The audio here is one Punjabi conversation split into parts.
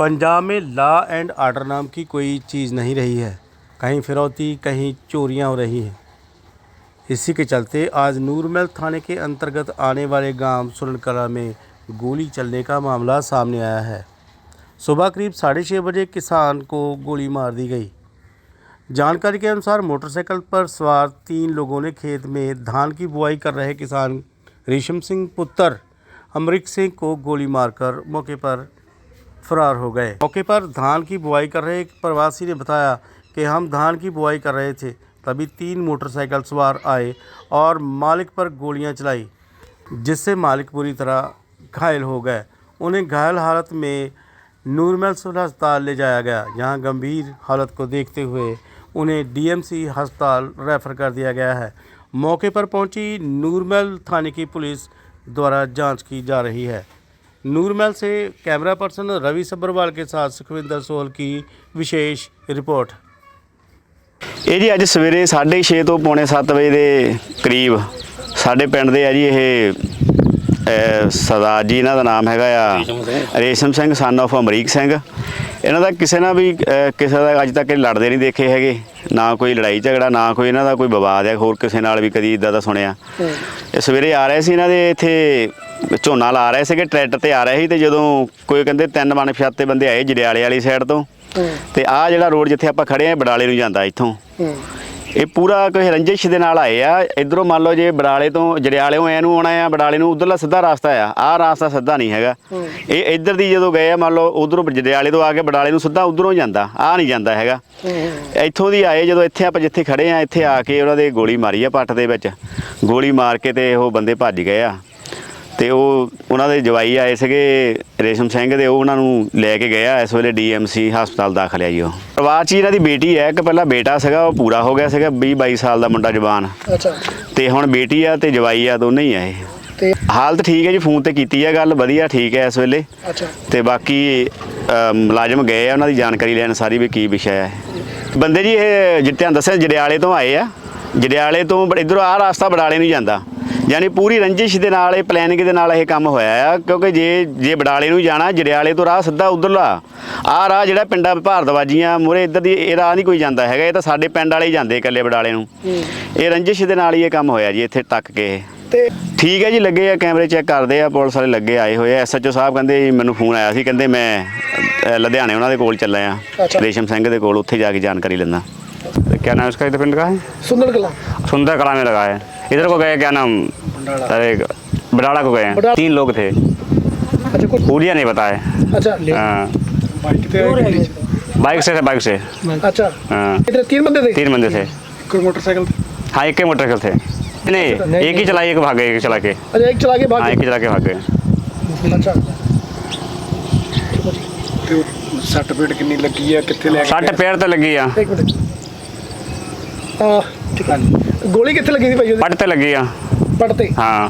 पंजाब में लॉ एंड आर्डर नाम की कोई चीज़ नहीं रही है। कहीं फिरौती, कहीं चोरियाँ हो रही हैं। इसी के चलते आज नूरमहल थाने के अंतर्गत आने वाले गाँव सुरनकला में गोली चलने का मामला सामने आया है। सुबह करीब साढ़े छः बजे किसान को गोली मार दी गई। जानकारी के अनुसार मोटरसाइकिल पर सवार तीन लोगों ने खेत में धान की बुआई कर रहे किसान रेशम सिंह पुत्र अमरिक सिंह को गोली मारकर मौके पर फरार हो गए। मौके पर धान की बुआई कर रहे एक प्रवासी ने बताया कि हम धान की बुआई कर रहे थे, तभी तीन मोटरसाइकिल सवार आए और मालिक पर गोलियाँ चलाई, जिससे मालिक बुरी तरह घायल हो गए। उन्हें घायल हालत में नूरमल सिविल अस्पताल ले जाया गया। यहाँ गंभीर हालत को देखते हुए उन्हें डीएमसी अस्पताल रेफर कर दिया गया है। मौके पर पहुँची नूरमहल थाने की पुलिस द्वारा जाँच की जा रही है। नूरमहल से कैमरा पर्सन रवि सब्रवाल के साथ सुखविंदर सोहल की विशेष रिपोर्ट ਇਹ ਜੀ ਅੱਜ ਸਵੇਰੇ 6:30 ਤੋਂ ਪੌਣੇ 7 ਵਜੇ ਦੇ ਕਰੀਬ ਸਾਡੇ ਪਿੰਡ ਦੇ ਆ ਜੀ ਇਹ ਅਹ, ਸਰਦਾਰ ਜੀ ਇਹਨਾਂ ਦਾ ਨਾਮ ਹੈਗਾ ਆ ਰੇਸ਼ਮ ਸਿੰਘ ਸਨ of ਅਮਰੀਕ ਸਿੰਘ ਇਹਨਾਂ ਦਾ ਕਿਸੇ ਨਾਲ ਵੀ ਅਹ, ਕਿਸੇ ਦਾ ਅੱਜ ਤੱਕ ਇਹ ਲੜਦੇ ਨਹੀਂ ਦੇਖੇ ਹੈਗੇ ਨਾ ਕੋਈ ਲੜਾਈ ਝਗੜਾ ਨਾ ਕੋਈ ਇਹਨਾਂ ਦਾ ਕੋਈ ਵਿਵਾਦ ਹੈ ਹੋਰ ਕਿਸੇ ਨਾਲ ਵੀ ਕਦੀ ਇਦਾਂ ਦਾ ਸੁਣਿਆ ਇਹ ਸਵੇਰੇ ਆ ਰਹੇ ਸੀ ਇਹਨਾਂ ਦੇ ਇੱਥੇ ਝੋਨਾ ਲਾ ਰਹੇ ਸੀਗੇ ਟਰੈਕਟਰ ਤੇ ਆ ਰਹੇ ਸੀ ਤੇ ਜਦੋਂ ਕੋਈ ਕਹਿੰਦੇ ਤਿੰਨ ਬਣ ਫਿਆਤੇ ਬੰਦੇ ਆਏ ਜੜਿਆਲੇ ਵਾਲੀ ਸਾਈਡ ਤੋਂ ਤੇ ਆਹ ਜਿਹੜਾ ਰੋਡ ਜਿੱਥੇ ਆਪਾਂ ਖੜੇ ਆ ਬਡਾਲੇ ਨੂੰ ਜਾਂਦਾ ਇੱਥੋਂ। ਇਹ ਪੂਰਾ ਕੋਈ ਰੰਜਿਸ਼ ਦੇ ਨਾਲ ਆਏ ਆ। ਇਧਰੋਂ ਮੰਨ ਲਓ ਜੇ ਬਡਾਲੇ ਤੋਂ ਜੜਿਆਲਿਓਂ ਐ ਨੂੰ ਆਉਣਾ ਆ ਬਡਾਲੇ ਨੂੰ ਉਧਰਲਾ ਸਿੱਧਾ ਰਸਤਾ ਆ। ਆਹ ਰਸਤਾ ਸਿੱਧਾ ਨਹੀਂ ਹੈਗਾ। ਇਹ ਇੱਧਰ ਦੀ ਜਦੋਂ ਗਏ ਆ ਮੰਨ ਲਓ ਉਧਰੋਂ ਜੜਿਆਲੇ ਤੋਂ ਆ ਕੇ ਬਡਾਲੇ ਨੂੰ ਸਿੱਧਾ ਉਧਰੋਂ ਜਾਂਦਾ। ਆ ਨਹੀਂ ਜਾਂਦਾ ਹੈਗਾ। ਇੱਥੋਂ ਦੀ ਆਏ ਜਦੋਂ ਇੱਥੇ ਆਪਾਂ ਜਿੱਥੇ ਖੜੇ ਆ ਇੱਥੇ ਆ ਕੇ ਉਹਨਾਂ ਦੇ ਗੋਲੀ ਮਾਰੀ ਆ ਪੱਟ ਦੇ ਵਿੱਚ। ਗੋਲੀ ਮਾਰ ਕੇ ਤੇ ਉਹ ਬੰਦੇ ਭੱਜ ਗਏ ਆ। ਤੇ ਉਹ ਉਹਨਾਂ ਦੇ ਜਵਾਈ ਆਏ ਸੀਗੇ ਰੇਸ਼ਮ ਸਿੰਘ ਦੇ ਉਹ ਉਹਨਾਂ ਨੂੰ ਲੈ ਕੇ ਗਿਆ ਇਸ ਵੇਲੇ ਡੀਐਮਸੀ ਹਸਪਤਾਲ ਦਾਖਲ ਹੈ ਜੀ ਉਹ। ਪਰਿਵਾਰ 'ਚ ਇਹਨਾਂ ਦੀ ਬੇਟੀ ਹੈ ਇੱਕ ਪਹਿਲਾਂ ਬੇਟਾ ਸੀਗਾ ਉਹ ਪੂਰਾ ਹੋ ਗਿਆ ਸੀਗਾ 20 22 ਸਾਲ ਦਾ ਮੁੰਡਾ ਜਵਾਨ। ਅੱਛਾ। ਤੇ ਹੁਣ ਬੇਟੀ ਆ ਤੇ ਜਵਾਈ ਆ ਦੋਨੇ ਹੀ ਆ ਇਹ। ਤੇ ਹਾਲਤ ਠੀਕ ਹੈ ਜੀ ਫੋਨ ਤੇ ਕੀਤੀ ਹੈ ਗੱਲ ਵਧੀਆ ਠੀਕ ਹੈ ਇਸ ਵੇਲੇ। ਅੱਛਾ। ਤੇ ਬਾਕੀ ਅ, ਮੁਲਾਜ਼ਮ ਗਏ ਆ ਉਹਨਾਂ ਦੀ ਜਾਣਕਾਰੀ ਲੈਣ ਸਾਰੀ ਵੀ ਕੀ ਵਿਸ਼ਾ ਹੈ। ਬੰਦੇ ਜੀ ਇਹ ਜਿੱਤਿਆਂ ਦੱਸਿਆ ਜੜਿਆਲੇ ਤੋਂ ਆਏ ਆ। ਜੜਿਆਲੇ ਤੋਂ ਇਧਰੋਂ ਆਹ ਰਸਤਾ ਬਡਾਲੇ ਨੂੰ ਜਾਂਦਾ। ਯਾਨੀ ਪੂਰੀ ਰੰਜਿਸ਼ ਦੇ ਨਾਲ ਇਹ ਪਲੈਨਿੰਗ ਦੇ ਨਾਲ ਇਹ ਕੰਮ ਹੋਇਆ ਆ ਕਿਉਂਕਿ ਜੇ ਜੇ ਬਡਾਲੇ ਨੂੰ ਜਾਣਾ ਜੜਿਆਲੇ ਤੋਂ ਰਾਹ ਸਿੱਧਾ ਉਧਰਲਾ ਆਹ ਰਾਹ ਜਿਹੜਾ ਪਿੰਡਾਂ ਭਾਰਦਵਾਜੀਆਂ ਮੂਹਰੇ ਇੱਧਰ ਦੀ ਇਹ ਰਾਹ ਨਹੀਂ ਕੋਈ ਜਾਂਦਾ ਹੈਗਾ ਇਹ ਤਾਂ ਸਾਡੇ ਪਿੰਡ ਵਾਲੇ ਹੀ ਜਾਂਦੇ ਇਕੱਲੇ ਬਡਾਲੇ ਨੂੰ ਇਹ ਰੰਜਿਸ਼ ਦੇ ਨਾਲ ਹੀ ਇਹ ਕੰਮ ਹੋਇਆ ਜੀ ਇੱਥੇ ਤੱਕ ਕੇ ਇਹ ਤੇ ਠੀਕ ਹੈ ਜੀ ਲੱਗੇ ਆ ਕੈਮਰੇ ਚੈੱਕ ਕਰਦੇ ਆ ਪੁਲਿਸ ਵਾਲੇ ਲੱਗੇ ਆਏ ਹੋਏ ਆ ਐਸਐਚਓ ਸਾਹਿਬ ਕਹਿੰਦੇ ਜੀ, ਮੈਨੂੰ ਫੋਨ ਆਇਆ ਸੀ ਕਹਿੰਦੇ ਮੈਂ ਅ, ਲੁਧਿਆਣੇ ਉਹਨਾਂ ਦੇ ਕੋਲ ਚੱਲਾ ਆ ਅੱਛਾ। ਰੇਸ਼ਮ ਸਿੰਘ ਦੇ ਕੋਲ ਉੱਥੇ ਜਾ ਕੇ ਜਾਣਕਾਰੀ ਲੈਣਾ क्या नाम है उसका इधर पिंड का है ਸੁੰਦਰ ਕਲਾ सुंदर कला में लगा है इधर को गए क्या नाम अरे बडाड़ा को गए हैं बडाला। तीन लोग थे ਅੱਛਾ ਕੁਝ पूरिया नहीं पता है ਅੱਛਾ हाँ, ਬਾਈਕ ਤੇ ਆਏ बाइक से थे बाइक से ਅੱਛਾ हाँ, ਇਧਰ तीन बंदे थे तीन बंदे थे कोई मोटरसाइकिल हाँ एक ही मोटरसाइकिल थे नहीं नहीं, एक ही चलाई एक भाग गए एक चला के अच्छा एक चला के भाग हाँ एक गए। ही चला के भाग गए अच्छा ਤੇ ਉਹ ਸੱਟ ਪੇਟ ਕਿੰਨੀ ਲੱਗੀ ਆ ਕਿੱਥੇ ਲੈ ਕੇ सट पैर तो लगी है एक मिनट हाँ ठीक है गोली कितने लगी थी भाई पट तो लगी है पड़ते हाँ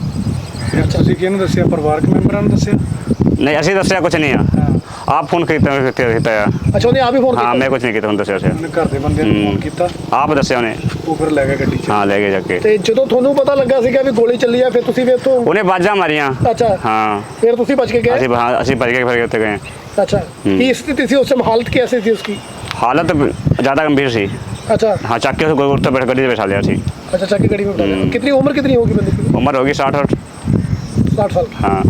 ਫਿਰ ਤੁਸੀਂ ਕਿਹਨੂੰ ਦੱਸਿਆ ਪਰਿਵਾਰਕ ਮੈਂਬਰਾਂ ਨੂੰ ਦੱਸਿਆ नहीं ऐसे दसिया कुछ नहीं है आप फोन खरीदते खरीदते हैं अच्छा उन्हें आप ही फोन हाँ किया मैं कुछ नहीं किया दसिया उसे ਉਹਨੇ ਘਰ ਦੇ ਬੰਦੇ ਨੂੰ ਫੋਨ ਕੀਤਾ आप दसिया उन्हें ਉਹ ਫਿਰ ਲੈ ਗਿਆ ਗੱਡੀ 'ਚ हाँ ले गए जाके ਤੇ ਜਦੋਂ ਤੁਹਾਨੂੰ ਪਤਾ ਲੱਗਾ ਸੀਗਾ ਵੀ ਗੋਲੀ ਚੱਲੀ ਆ ਫਿਰ ਤੁਸੀਂ ਫਿਰ ਤੋਂ उन्हें बाजा मारिया ਅੱਛਾ हाँ ਫਿਰ ਤੁਸੀਂ ਬਚ ਕੇ ਗਏ ਅਸੀਂ हाँ ਅਸੀਂ भज के फिर गए अच्छा की स्थिति थी उस समय हालत कैसी थी उसकी हालत ज़्यादा गंभीर सी अच्छा हाँ चाके से गोल तो बैठ गड्डी से बैठा लिया थी अच्छा चाकी गाड़ी में बैठा लिया। कितनी उम्र कितनी होगी बंदे की उम्र होगी साठ और साठ साल की हाँ